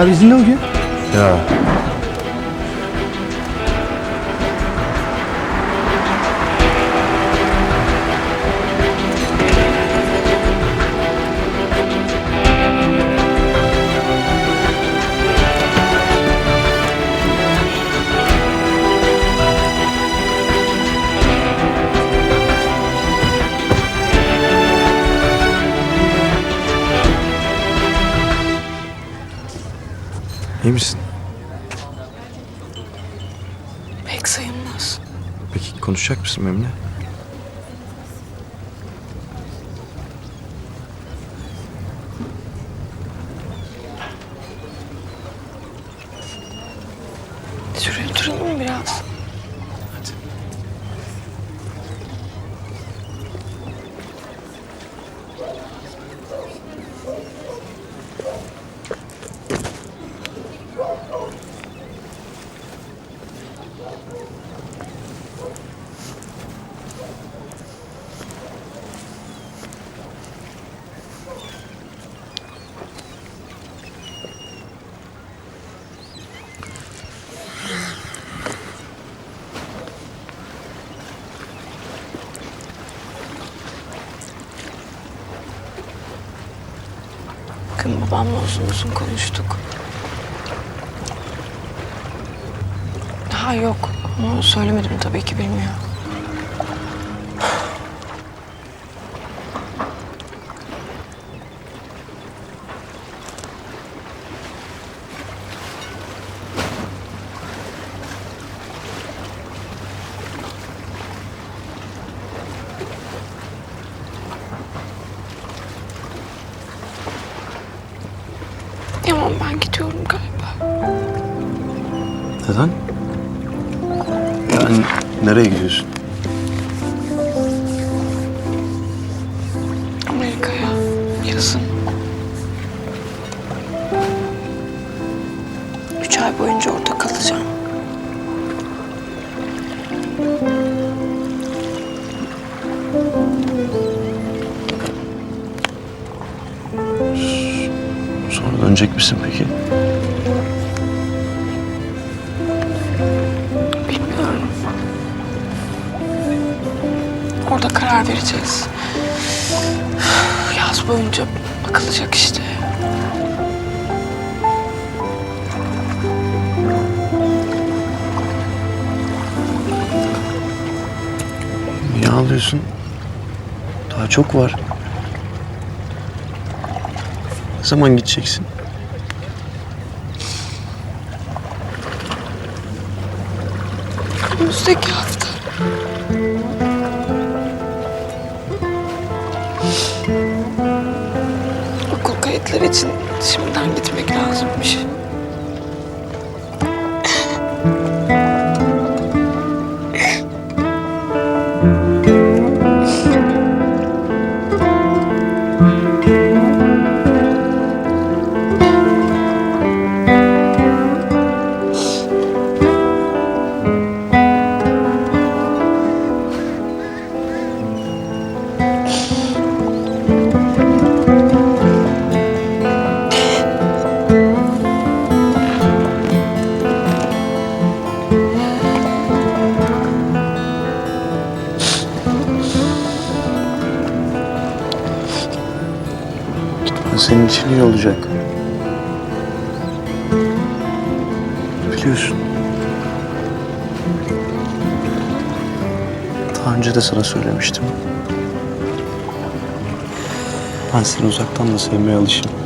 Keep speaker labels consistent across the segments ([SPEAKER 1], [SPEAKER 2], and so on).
[SPEAKER 1] abi izinde bugün.
[SPEAKER 2] Ya. İyi misin?
[SPEAKER 3] Pek sayılmaz.
[SPEAKER 2] Peki konuşacak mısın benimle?
[SPEAKER 3] Şuraya oturalım mı biraz?
[SPEAKER 2] Hadi.
[SPEAKER 3] Bakın babamla uzun uzun konuştuk. Ha yok. Onu söylemedim tabii ki bilmiyor. Tamam ben gidiyorum galiba.
[SPEAKER 2] Neden? Yani nereye gidiyorsun?
[SPEAKER 3] Amerika'ya yazın. Üç ay boyunca orada kalacağım.
[SPEAKER 2] Dönecek misin peki?
[SPEAKER 3] Bilmiyorum. Orada karar vereceğiz. Yaz boyunca bakılacak işte.
[SPEAKER 2] Niye ağlıyorsun? Daha çok var. Ne zaman gideceksin?
[SPEAKER 3] Önümüzdeki hafta. Okul kayıtları için şimdiden gitmek lazımmış.
[SPEAKER 2] Senin için iyi olacak. Biliyorsun. Daha önce de sana söylemiştim. Ben seni uzaktan da sevmeye alışım.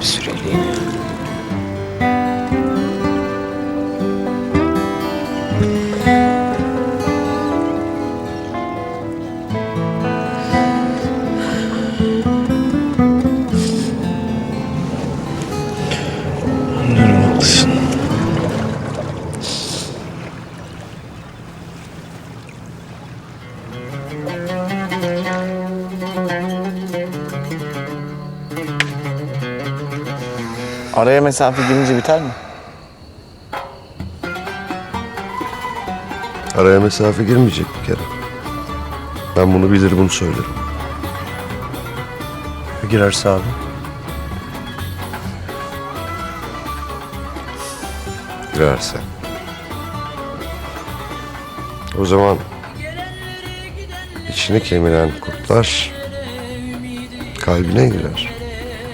[SPEAKER 3] Bir süreliğine.
[SPEAKER 1] Mesafe girince biter mi?
[SPEAKER 4] Araya mesafe girmeyecek bir kere. Ben bunu bilir bunu söylerim.
[SPEAKER 2] Girerse abi?
[SPEAKER 4] Girerse. O zaman içini kemiren kurtlar kalbine girer.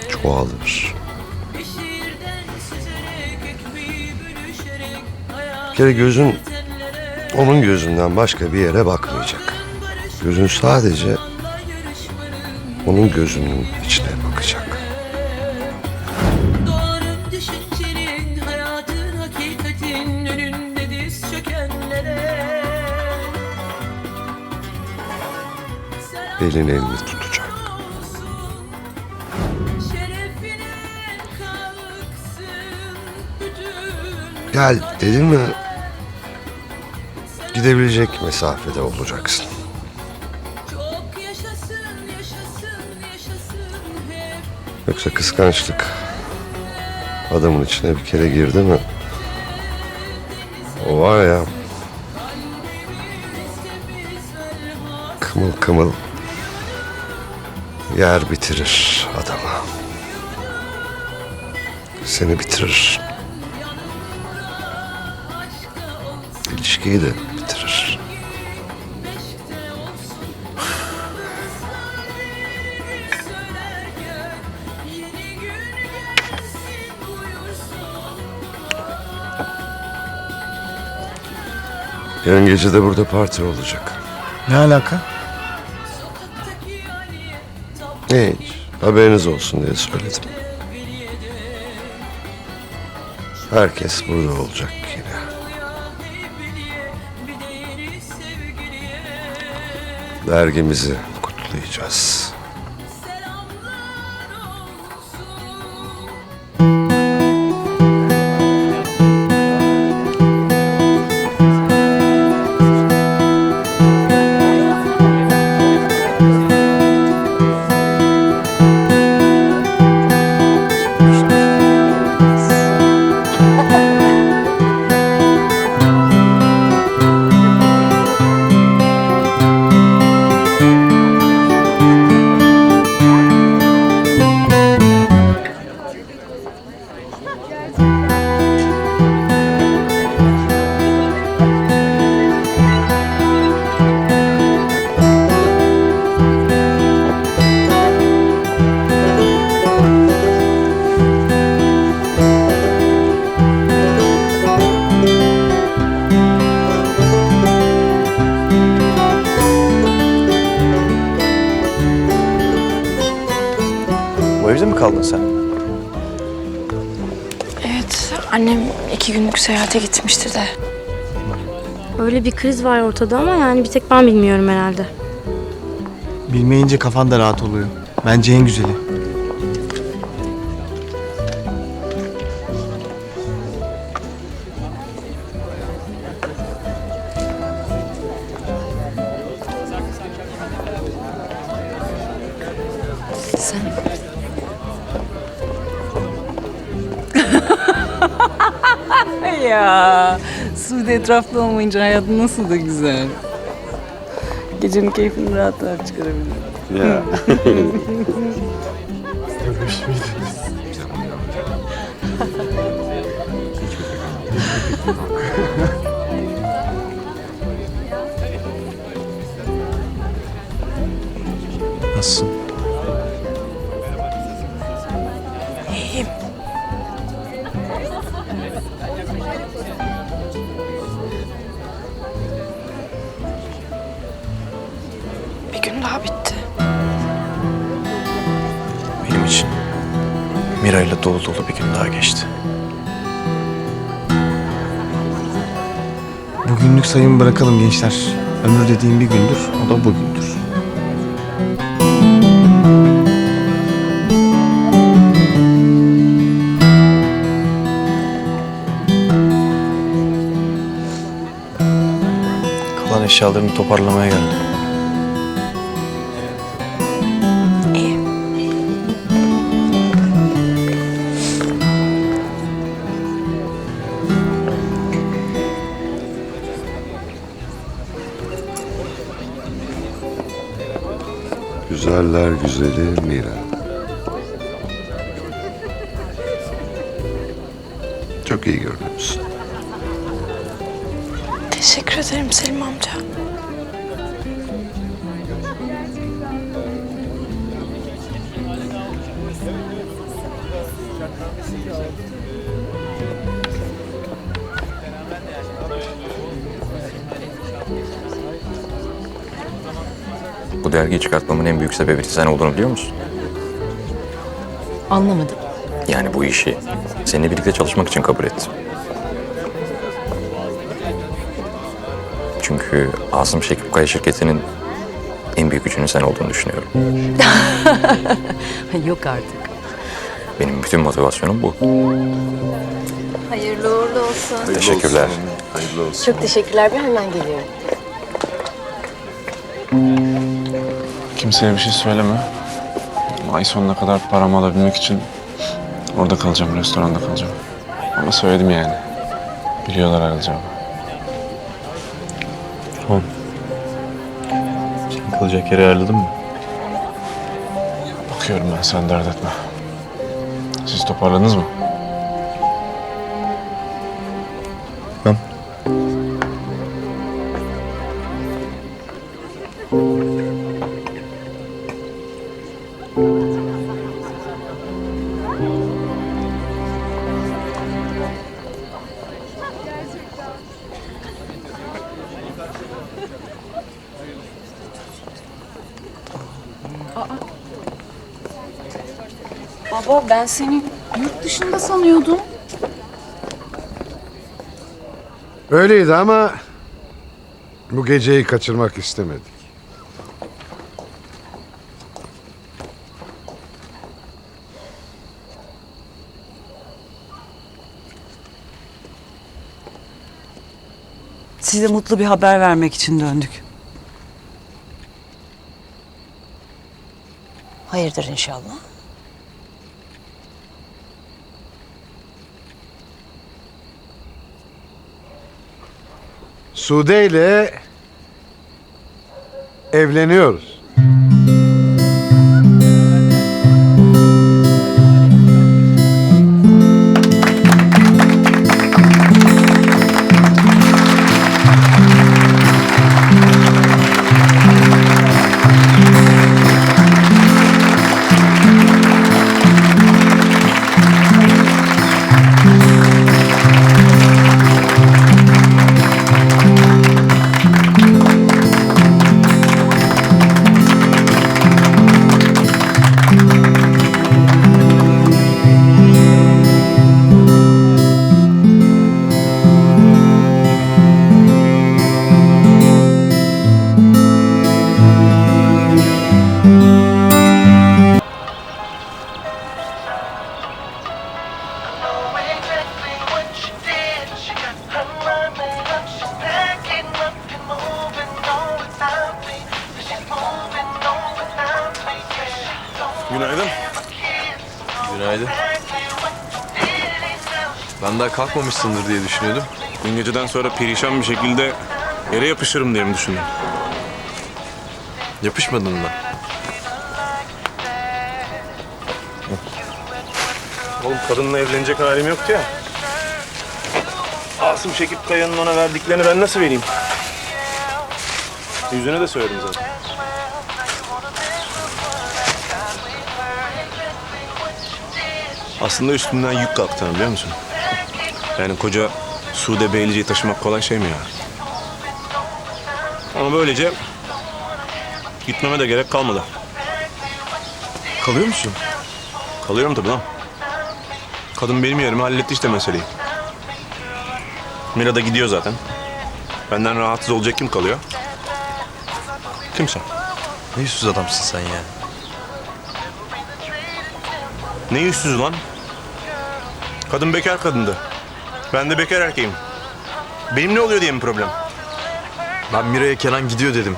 [SPEAKER 4] Çoğalır. Kere gözün onun gözünden başka bir yere bakmayacak. Gözün sadece onun gözünün içine bakacak. Elin elini tutacak. Gel dedim mi gidebilecek mesafede olacaksın.
[SPEAKER 5] çok yaşasın, yaşasın, yaşasın hep
[SPEAKER 4] Yoksa kıskançlık adamın içine bir kere girdi mi? O var ya kımıl kımıl yer bitirir adamı. Seni bitirir. İlişkiyi de Yarın gece de burada parti olacak.
[SPEAKER 1] Ne alaka?
[SPEAKER 4] Hiç. Haberiniz olsun diye söyledim. Herkes burada olacak yine. Dergimizi kutlayacağız.
[SPEAKER 2] Kaldın sen?
[SPEAKER 3] Evet annem iki günlük seyahate gitmiştir de.
[SPEAKER 6] Öyle bir kriz var ortada ama yani bir tek ben bilmiyorum herhalde.
[SPEAKER 1] Bilmeyince kafan da rahat oluyor. Bence en güzeli.
[SPEAKER 7] Ya Suudi etrafta olmayınca hayat nasıl da güzel. Gecenin keyfini rahat rahat çıkarabilirim.
[SPEAKER 2] Ya. Nasılsın? Mira'yla dolu dolu bir gün daha geçti.
[SPEAKER 1] Bugünlük sayımı bırakalım gençler. Ömür dediğim bir gündür, o da bugündür.
[SPEAKER 2] Kalan eşyalarını toparlamaya geldi.
[SPEAKER 4] Güzeller güzeli Mira. Çok iyi görünüyorsun.
[SPEAKER 3] Teşekkür ederim Selim amca.
[SPEAKER 8] Bu dergiyi çıkartmamın en büyük sebebi sen olduğunu biliyor musun?
[SPEAKER 9] Anlamadım.
[SPEAKER 8] Yani bu işi seninle birlikte çalışmak için kabul ettim. Çünkü Asım Şekip Kaya şirketinin en büyük gücünün sen olduğunu düşünüyorum.
[SPEAKER 9] Yok artık.
[SPEAKER 8] Benim bütün motivasyonum bu.
[SPEAKER 10] Hayırlı uğurlu olsun.
[SPEAKER 8] Teşekkürler.
[SPEAKER 10] Çok teşekkürler. Ben hemen geliyorum.
[SPEAKER 11] Kimseye bir şey söyleme. Ay sonuna kadar paramı alabilmek için orada kalacağım, restoranda kalacağım. Ama söyledim yani. Biliyorlar ayrılacağımı.
[SPEAKER 2] Oğlum. Sen kalacak yeri ayarladın mı?
[SPEAKER 11] Bakıyorum ben, sen dert etme. Siz toparladınız mı?
[SPEAKER 9] Ben seni yurt dışında sanıyordum.
[SPEAKER 12] Öyleydi ama bu geceyi kaçırmak istemedik.
[SPEAKER 13] Size mutlu bir haber vermek için döndük.
[SPEAKER 10] Hayırdır inşallah.
[SPEAKER 12] Sude ile evleniyoruz.
[SPEAKER 2] Kalkmamışsındır diye düşünüyordum.
[SPEAKER 11] Dün geceden sonra perişan bir şekilde yere yapışırım diye mi düşündün?
[SPEAKER 2] Yapışmadın mı?
[SPEAKER 11] Oğlum kadınla evlenecek halim yoktu ya. Asım Şekip Kaya'nın ona verdiklerini ben nasıl vereyim? Yüzüne de söyledim zaten. Aslında üstümden yük kalktı biliyor musun? Yani koca Sude Beylice'yi taşımak kolay şey mi ya? Ama böylece gitmeme de gerek kalmadı.
[SPEAKER 2] Kalıyor musun?
[SPEAKER 11] Kalıyorum tabii lan. Kadın benim yerime halletti işte meseleyi. Mira da gidiyor zaten. Benden rahatsız olacak kim kalıyor? Kimse.
[SPEAKER 2] Ne yüzsüz adamsın sen ya.
[SPEAKER 11] Ne yüzsüz lan? Kadın bekar kadındı. Ben de bekar erkeğim. Benim ne oluyor diye mi problem?
[SPEAKER 2] Ben Mira'ya Kenan gidiyor dedim.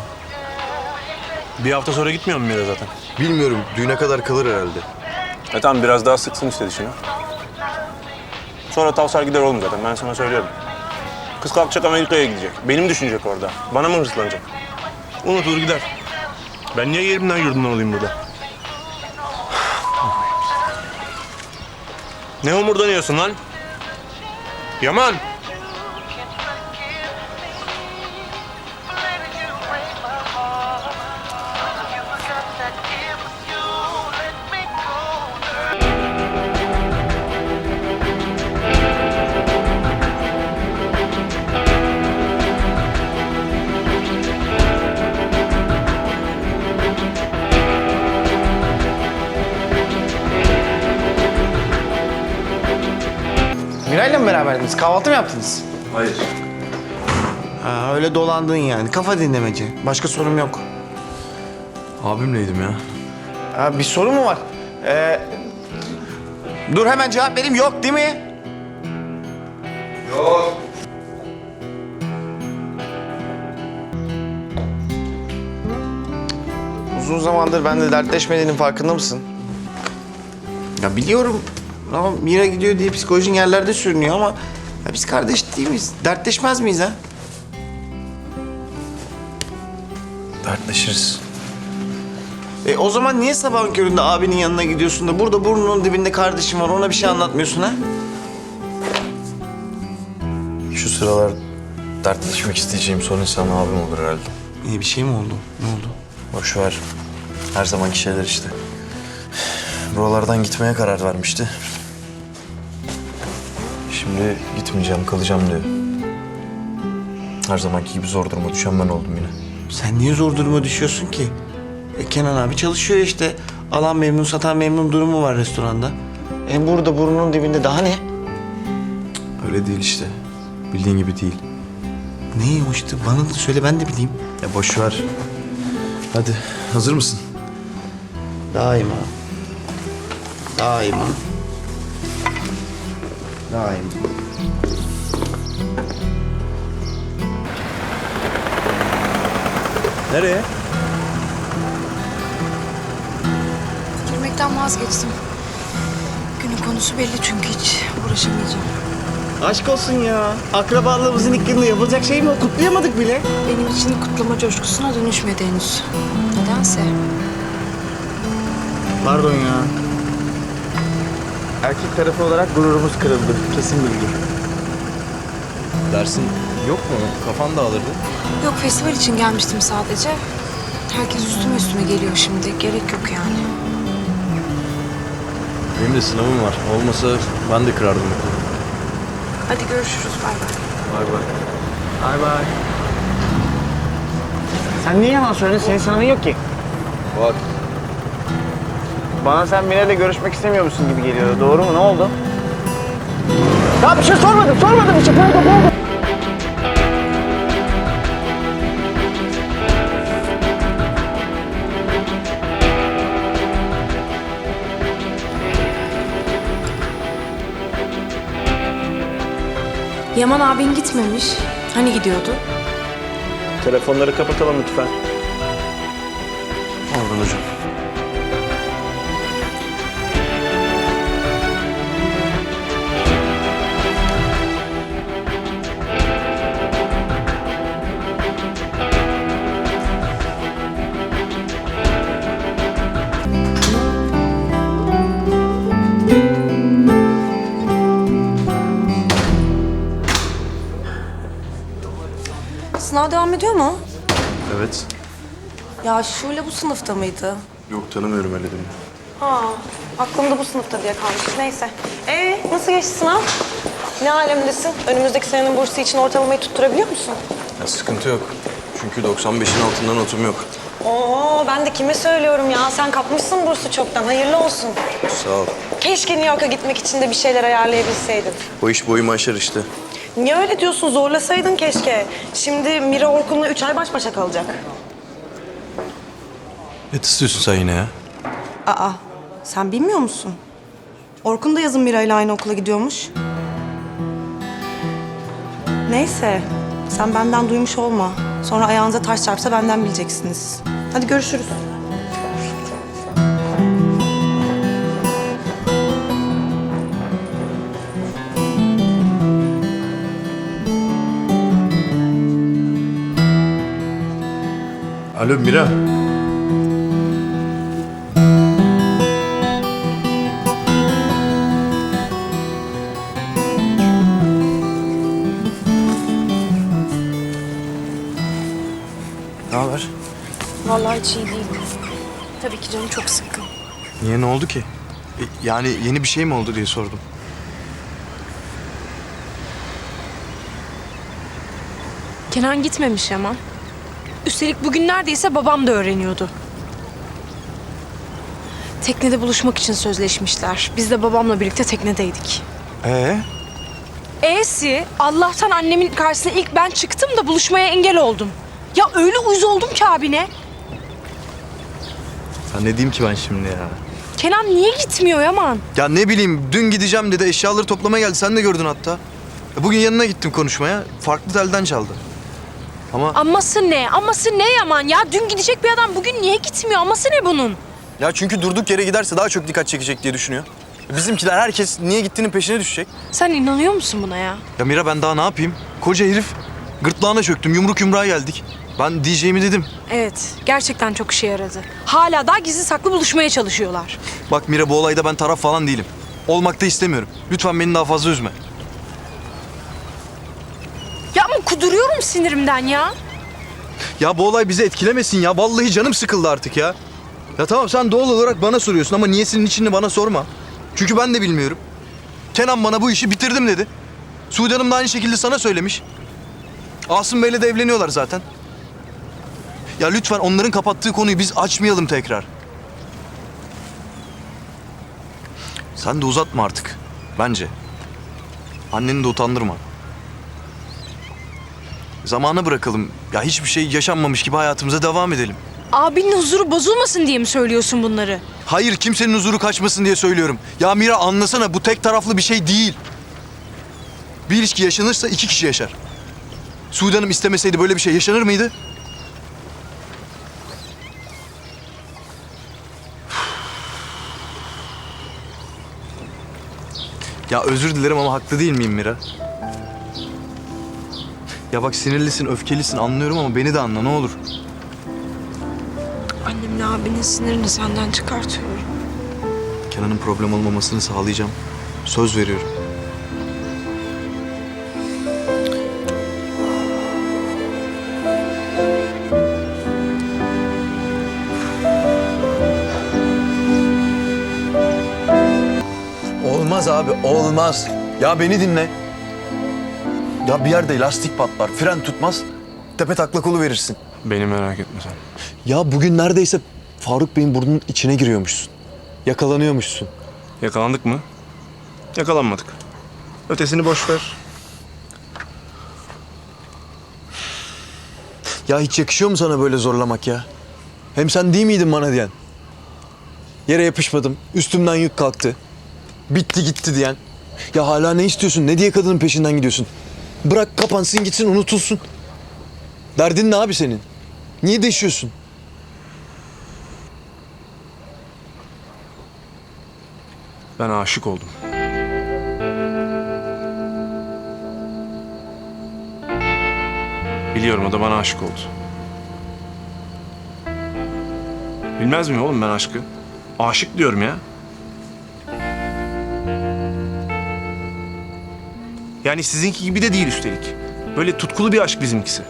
[SPEAKER 11] Bir hafta sonra gitmiyor mu Mira zaten?
[SPEAKER 2] Bilmiyorum düğüne kadar kalır herhalde.
[SPEAKER 11] E tamam biraz daha sıksın işte dişini. Sonra tavsar gider oğlum zaten ben sana söylüyorum. Kız kalkacak Amerika'ya gidecek. Benim düşünecek orada. Bana mı hırslanacak? Unutur gider. Ben niye yerimden yurdumdan olayım burada? Ne homurdanıyorsun lan? Yaman!
[SPEAKER 1] Kahvaltı mı yaptınız?
[SPEAKER 2] Hayır.
[SPEAKER 1] Ha, öyle dolandın yani. Kafa dinlemeci. Başka sorum yok.
[SPEAKER 2] Abimleydim ya.
[SPEAKER 1] Ha, bir soru mu var? Ee, dur hemen cevap vereyim. Yok değil mi? Yok. Uzun zamandır benimle dertleşmediğinin farkında mısın? Ya biliyorum ama Mira gidiyor diye psikolojin yerlerde sürünüyor ama ya biz kardeş değil miyiz? Dertleşmez miyiz ha?
[SPEAKER 2] Dertleşiriz.
[SPEAKER 1] E o zaman niye sabahın köründe abinin yanına gidiyorsun da burada burnunun dibinde kardeşim var ona bir şey anlatmıyorsun ha?
[SPEAKER 2] Şu sıralar dertleşmek isteyeceğim son insan abim olur herhalde.
[SPEAKER 1] Niye bir şey mi oldu? Ne oldu?
[SPEAKER 2] Boş ver. Her zamanki şeyler işte. Buralardan gitmeye karar vermişti. Şimdi gitmeyeceğim, kalacağım diyor. Her zamanki gibi zor duruma düşen ben oldum yine.
[SPEAKER 1] Sen niye zor duruma düşüyorsun ki? E, Kenan abi çalışıyor işte. Alan memnun, satan memnun durumu var restoranda. E burada burnunun dibinde daha ne?
[SPEAKER 2] Öyle değil işte. Bildiğin gibi değil.
[SPEAKER 1] Neymişti? Bana da söyle ben de bileyim.
[SPEAKER 2] Ya boş ver. Hadi hazır mısın?
[SPEAKER 1] Daima. Daima. Daima.
[SPEAKER 2] Nereye?
[SPEAKER 9] Girmekten vazgeçtim. Günün konusu belli çünkü hiç uğraşamayacağım.
[SPEAKER 1] Aşk olsun ya. Akrabalığımızın ilk yılında yapılacak şey mi o? Kutlayamadık bile.
[SPEAKER 9] Benim için kutlama coşkusuna dönüşmedi henüz. Nedense.
[SPEAKER 1] Pardon ya. Erkek tarafı olarak gururumuz kırıldı. Kesin bilgi.
[SPEAKER 2] Dersin yok mu? Kafan dağılırdı.
[SPEAKER 9] Yok festival için gelmiştim sadece. Herkes üstüme üstüme geliyor şimdi. Gerek yok yani.
[SPEAKER 2] Benim de sınavım var. Olmasa ben de kırardım okulu.
[SPEAKER 9] Hadi görüşürüz. Bay bay.
[SPEAKER 2] Bay bay.
[SPEAKER 1] Bay bay. Sen niye yalan söylüyorsun? Senin sınavın yok ki.
[SPEAKER 2] Bak.
[SPEAKER 1] Bana sen Mine'yle görüşmek istemiyor musun gibi geliyor. Doğru mu? Ne oldu? Ya bir şey sormadım. Sormadım bir şey. Pardon, pardon.
[SPEAKER 9] Yaman abin gitmemiş. Hani gidiyordu?
[SPEAKER 1] Telefonları kapatalım lütfen.
[SPEAKER 2] Oradan hocam.
[SPEAKER 14] Ya Şule bu sınıfta mıydı?
[SPEAKER 2] Yok tanımıyorum öyle dedim.
[SPEAKER 14] Ha, aklımda bu sınıfta diye kalmış. Neyse. Ee, nasıl geçti sınav? Ne alemdesin? Önümüzdeki senenin bursu için ortalamayı tutturabiliyor musun?
[SPEAKER 2] Ya sıkıntı yok. Çünkü 95'in altında notum yok.
[SPEAKER 14] Oo, ben de kime söylüyorum ya? Sen kapmışsın bursu çoktan. Hayırlı olsun.
[SPEAKER 2] Sağ ol.
[SPEAKER 14] Keşke New York'a gitmek için de bir şeyler ayarlayabilseydin.
[SPEAKER 2] O iş boyumu aşar işte.
[SPEAKER 14] Niye öyle diyorsun? Zorlasaydın keşke. Şimdi Mira Orkun'la üç ay baş başa kalacak.
[SPEAKER 2] Ne istiyorsun sen yine ya?
[SPEAKER 14] Aa, sen bilmiyor musun? Orkun da yazın Mira ile aynı okula gidiyormuş. Neyse, sen benden duymuş olma. Sonra ayağınıza taş çarpsa benden bileceksiniz. Hadi görüşürüz.
[SPEAKER 11] Alo Mira.
[SPEAKER 6] Hiç iyi değil. Tabii ki canım çok sıkkın.
[SPEAKER 2] Niye ne oldu ki? E, Yani yeni bir şey mi oldu diye sordum.
[SPEAKER 6] Kenan gitmemiş Yaman. Üstelik bugün neredeyse babam da öğreniyordu. Teknede buluşmak için sözleşmişler. Biz de babamla birlikte teknedeydik.
[SPEAKER 2] Ee?
[SPEAKER 6] E'si Allah'tan annemin karşısına ilk ben çıktım da buluşmaya engel oldum. Ya öyle uyuz oldum ki abine.
[SPEAKER 2] Ya ne diyeyim ki ben şimdi ya?
[SPEAKER 6] Kenan niye gitmiyor Yaman?
[SPEAKER 2] Ya ne bileyim dün gideceğim dedi eşyaları toplamaya geldi. Sen de gördün hatta. E, Bugün yanına gittim konuşmaya. Farklı telden çaldı. Ama
[SPEAKER 6] Aması ne? Aması ne Yaman? Ya dün gidecek bir adam bugün niye gitmiyor? Aması ne bunun?
[SPEAKER 2] ya çünkü durduk yere giderse daha çok dikkat çekecek diye düşünüyor. E, Bizimkiler herkes niye gittiğinin peşine düşecek.
[SPEAKER 6] Sen inanıyor musun buna ya?
[SPEAKER 2] Ya Mira ben daha ne yapayım? Koca herif. Gırtlağına çöktüm. Yumruk yumruğa geldik. Ben diyeceğimi dedim.
[SPEAKER 6] Evet, gerçekten çok işe yaradı. Hala daha gizli saklı buluşmaya çalışıyorlar.
[SPEAKER 2] Bak Mira bu olayda ben taraf falan değilim. Olmak da istemiyorum. Lütfen beni daha fazla üzme.
[SPEAKER 6] Ya ama kuduruyorum sinirimden ya.
[SPEAKER 2] Ya bu olay bizi etkilemesin ya. Vallahi canım sıkıldı artık ya. Ya tamam sen doğal olarak bana soruyorsun ama niyesinin içini bana sorma. Çünkü ben de bilmiyorum. Kenan bana bu işi bitirdim dedi. Suudi Hanım da aynı şekilde sana söylemiş. Asım Bey'le de evleniyorlar zaten. Ya lütfen onların kapattığı konuyu biz açmayalım tekrar. Sen de uzatma artık. Bence. Anneni de utandırma. Zamana bırakalım. Ya hiçbir şey yaşanmamış gibi hayatımıza devam edelim.
[SPEAKER 6] Abinin huzuru bozulmasın diye mi söylüyorsun bunları?
[SPEAKER 2] Hayır kimsenin huzuru kaçmasın diye söylüyorum. Ya Mira anlasana bu tek taraflı bir şey değil. Bir ilişki yaşanırsa iki kişi yaşar. Suudi Hanım istemeseydi böyle bir şey yaşanır mıydı? Ya özür dilerim ama haklı değil miyim Mira? Ya bak sinirlisin, öfkelisin anlıyorum ama beni de anla ne olur.
[SPEAKER 6] Annemle abinin sinirini senden çıkartıyorum.
[SPEAKER 2] Kenan'ın problem olmamasını sağlayacağım. Söz veriyorum. Olmaz abi, olmaz. Ya beni dinle. Ya bir yerde lastik patlar, fren tutmaz. Tepe taklak verirsin.
[SPEAKER 11] Beni merak etme sen.
[SPEAKER 2] Ya bugün neredeyse Faruk Bey'in burnunun içine giriyormuşsun. Yakalanıyormuşsun.
[SPEAKER 11] Yakalandık mı? Yakalanmadık. Ötesini boş ver.
[SPEAKER 2] Ya hiç yakışıyor mu sana böyle zorlamak ya? Hem sen değil miydin bana diyen? Yere yapışmadım, üstümden yük kalktı. Bitti gitti diyen. Ya hala ne istiyorsun? Ne diye kadının peşinden gidiyorsun? Bırak kapansın gitsin unutulsun. Derdin ne abi senin? Niye deşiyorsun?
[SPEAKER 11] Ben aşık oldum. Biliyorum o da bana aşık oldu. Bilmez miyim oğlum ben aşkı? Aşık diyorum ya. Yani sizinki gibi de değil üstelik. Böyle tutkulu bir aşk bizimkisi.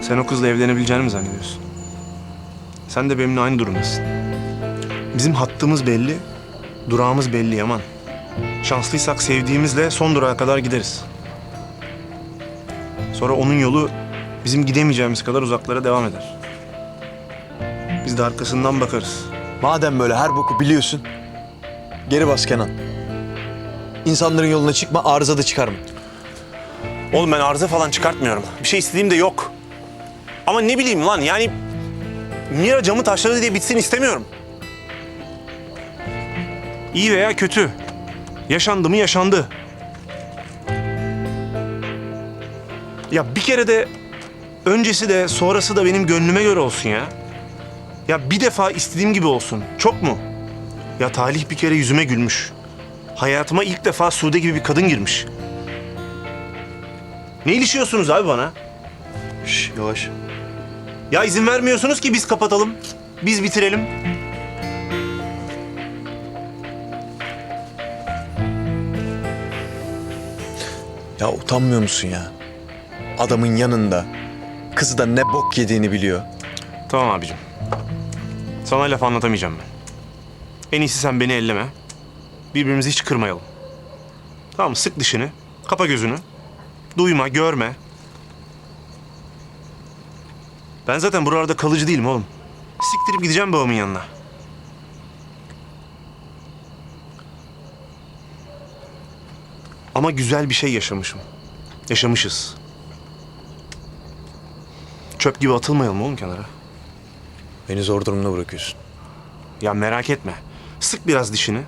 [SPEAKER 11] Sen o kızla evlenebileceğini mi zannediyorsun? Sen de benimle aynı durumdasın. Bizim hattımız belli, durağımız belli Yaman. Şanslıysak sevdiğimizle son durağa kadar gideriz. Sonra onun yolu bizim gidemeyeceğimiz kadar uzaklara devam eder. Biz de arkasından bakarız.
[SPEAKER 2] Madem böyle her boku biliyorsun, geri bas Kenan. İnsanların yoluna çıkma, arıza da çıkarma.
[SPEAKER 12] Oğlum ben arıza falan çıkartmıyorum. Bir şey istediğim de yok. Ama ne bileyim lan yani... Mira camı taşladı diye bitsin istemiyorum.
[SPEAKER 11] İyi veya kötü. Yaşandı mı yaşandı. Ya bir kere de Öncesi de sonrası da benim gönlüme göre olsun ya. Ya bir defa istediğim gibi olsun. Çok mu? Ya Talih bir kere yüzüme gülmüş. Hayatıma ilk defa Sude gibi bir kadın girmiş. Ne ilişiyorsunuz abi bana?
[SPEAKER 2] Şş, yavaş.
[SPEAKER 11] Ya izin vermiyorsunuz ki biz kapatalım. Biz bitirelim.
[SPEAKER 2] Ya utanmıyor musun ya? Adamın yanında Kızı da ne bok yediğini biliyor.
[SPEAKER 11] Tamam abicim. Sana laf anlatamayacağım ben. En iyisi sen beni elleme. Birbirimizi hiç kırmayalım. Tamam mı? Sık dişini. Kapa gözünü. Duyma, görme. Ben zaten buralarda kalıcı değilim oğlum. Siktirip gideceğim babamın yanına. Ama güzel bir şey yaşamışım. Yaşamışız. Çöp gibi atılmayalım oğlum kenara.
[SPEAKER 2] Beni zor durumda bırakıyorsun.
[SPEAKER 11] Ya merak etme. Sık biraz dişini.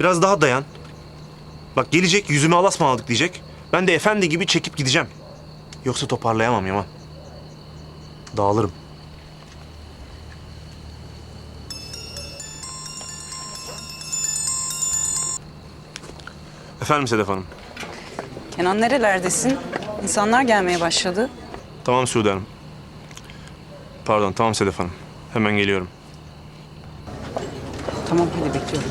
[SPEAKER 11] Biraz daha dayan. Bak gelecek yüzüme alasma aldık diyecek. Ben de efendi gibi çekip gideceğim. Yoksa toparlayamam Yaman. Dağılırım. Efendim Sedef Hanım.
[SPEAKER 7] Kenan nerelerdesin? İnsanlar gelmeye başladı.
[SPEAKER 11] Tamam Sude Hanım. Pardon tamam Sedef Hanım. Hemen geliyorum.
[SPEAKER 7] Tamam hadi bekliyorum.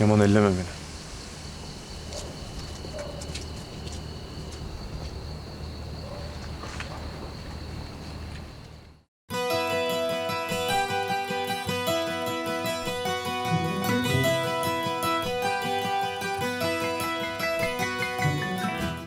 [SPEAKER 11] Yaman elleme beni.